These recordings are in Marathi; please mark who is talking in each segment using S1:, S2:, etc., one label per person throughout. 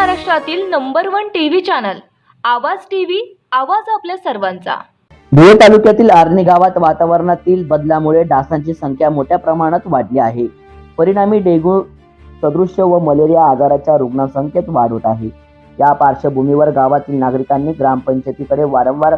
S1: महाराष्ट्रातील number one TV channel Awaaz TV आवाज आपल्या सर्वांचा.
S2: धुळे तालुक्यातील आर्णी गावात वातावरणातील बदलामुळे डासांची संख्या मोठ्या प्रमाणात वाढली आहे. परिणामी डेंग्यू सदृश्य व मलेरिया आजाराच्या रुग्णसंख्येत वाढ होत आहे. या पार्श्वभूमीवर गावातील नागरिकांनी ग्रामपंचायतीकडे वारंवार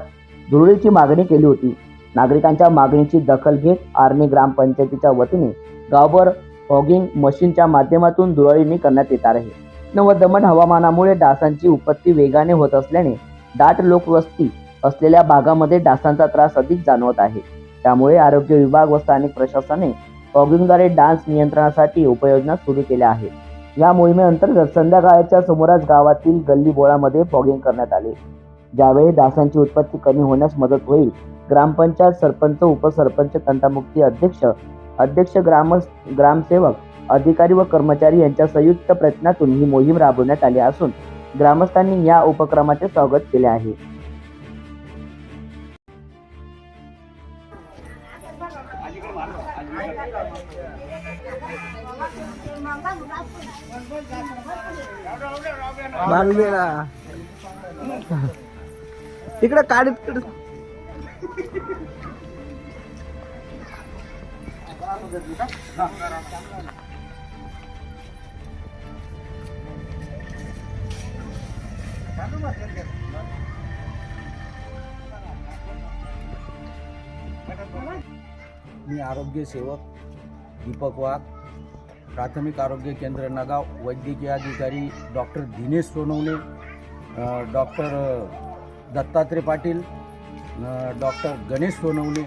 S2: धुळीची मागणी केली होती. नागरिकांच्या मागणीची दखल घेत आर्णी ग्रामपंचायतीच्या वतीने गावभर फॉगिंग मशीनच्या माध्यमातून धुळवणी करण्यात येणार आहे. व दमट हवामानामुळे डासांची उत्पत्ती वेगाने होत असल्याने दाट लोकवस्ती असलेल्या भागामध्ये डासांचा त्रास अधिक जाणवत आहे. त्यामुळे आरोग्य विभाग व स्थानिक प्रशासनाने फॉगिंगद्वारे डान्स नियंत्रणासाठी उपाययोजना सुरू केल्या आहेत. या मोहिमेअंतर्गत संध्याकाळच्या सुमारास गावातील गल्ली बोळामध्ये फॉगिंग करण्यात आले. ज्यावेळी डासांची उत्पत्ती कमी होण्यास मदत होईल ग्रामपंचायत सरपंच उपसरपंच तंटामुक्ती अध्यक्ष अध्यक्ष ग्राम ग्रामसेवक अधिकारी व कर्मचारी यांच्या संयुक्त प्रयत्नातून ही मोहीम राबवण्यात आली असून ग्रामस्थांनी या उपक्रमाचे स्वागत केले आहे.
S3: तिकडे काढ तिकडे.
S4: मी आरोग्य सेवक दीपक वाघ. प्राथमिक आरोग्य केंद्र नगाव. वैद्यकीय अधिकारी doctor Dinesh Sonawane doctor Dattatray Patil doctor Ganesh Sonawane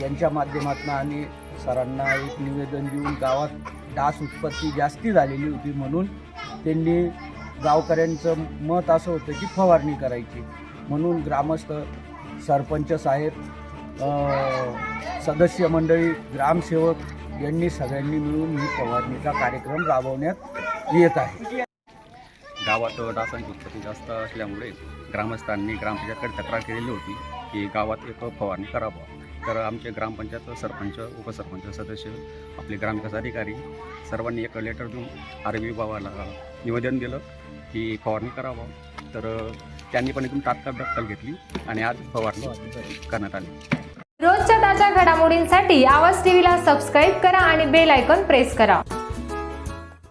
S4: यांच्या माध्यमातून आम्ही सरांना एक निवेदन देऊन गावात डास उत्पत्ती जास्ती झालेली होती म्हणून त्यांनी गावकऱ्यांचं मत असं होतं की फवारणी करायची. म्हणून ग्रामस्थ सरपंच साहेब सदस्य मंडळी ग्रामसेवक यांनी सगळ्यांनी मिळून ही फवारणीचा कार्यक्रम राबवण्यात येत आहे.
S5: गावात डासांची उत्पत्ती जास्त असल्यामुळे ग्रामस्थांनी ग्रामपंचायतकडे तक्रार केलेली होती की गावात एक फवारणी करावं. तर आमचे ग्रामपंचायत सरपंच उपसरपंच सदस्य आपले ग्रामविकास अधिकारी सर्वांनी एक लेटर देऊन आरोग्य विभागाला निवेदन दिलं की फवारणी करावं. तर त्यांनी पण एकदम तात्काळ दखल घेतली आणि आज फवारणी करण्यात आली.
S6: रोजच्या ताज्या घडामोडींसाठी आवाज टीव्हीला सबस्क्राईब करा आणि बेल आयकॉन प्रेस करा.